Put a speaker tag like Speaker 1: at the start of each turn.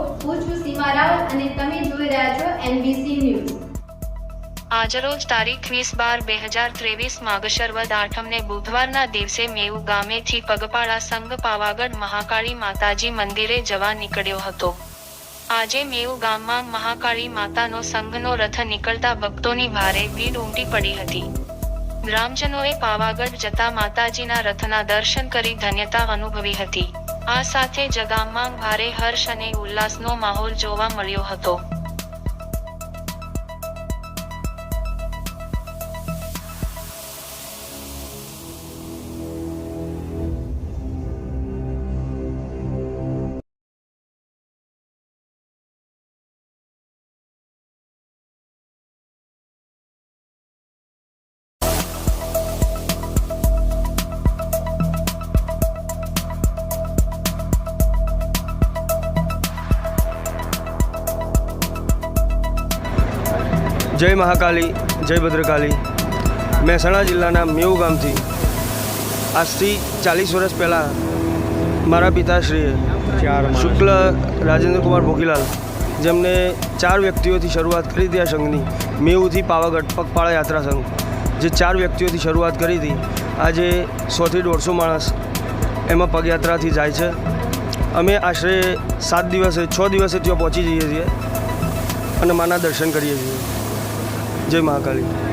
Speaker 1: હું છું સીમા રાવલ અને તમે જોઈ રહ્યા છો એનબીસી ન્યૂઝ
Speaker 2: આજરોજ તારીખ વીસ બાર બે હજાર ત્રેવીસ માગશરવદ આઠમને બુધવારના દિવસે મેઉ ગામેથી પગપાળા સંઘ પાવાગઢ મહાકાળી માતાજી મંદિરે જવા નીકળ્યો હતો. આજે મેઉ ગામમાં મહાકાળી માતાનો સંઘનો રથ નીકળતા ભક્તોની ભારે ભીડ ઉમટી પડી હતી. ગ્રામજનોએ પાવાગઢ જતા માતાજીના રથના દર્શન કરી ધન્યતા અનુભવી હતી. આ સાથે જગામાં ભારે હર્ષ અને ઉલ્લાસનો માહોલ જોવા મળ્યો હતો.
Speaker 3: જય મહાકાલી જય ભદ્રકાલી. મહેસાણા જિલ્લાના મેઉ ગામથી આજથી ચાલીસ વર્ષ પહેલાં મારા પિતાશ્રીએ શુક્લ રાજેન્દ્રકુમાર ભોગીલાલ જેમને ચાર વ્યક્તિઓથી શરૂઆત કરી હતી આ સંઘની મેઉથી પાવાગઢ પગપાળા યાત્રા સંઘ જે ચાર વ્યક્તિઓથી શરૂઆત કરી હતી આજે સોથી દોઢસો માણસ એમાં પગયાત્રાથી જાય છે. અમે આશરે સાત દિવસે છ દિવસે ત્યાં પહોંચી જઈએ છીએ અને માના દર્શન કરીએ છીએ. જય મહાકાલી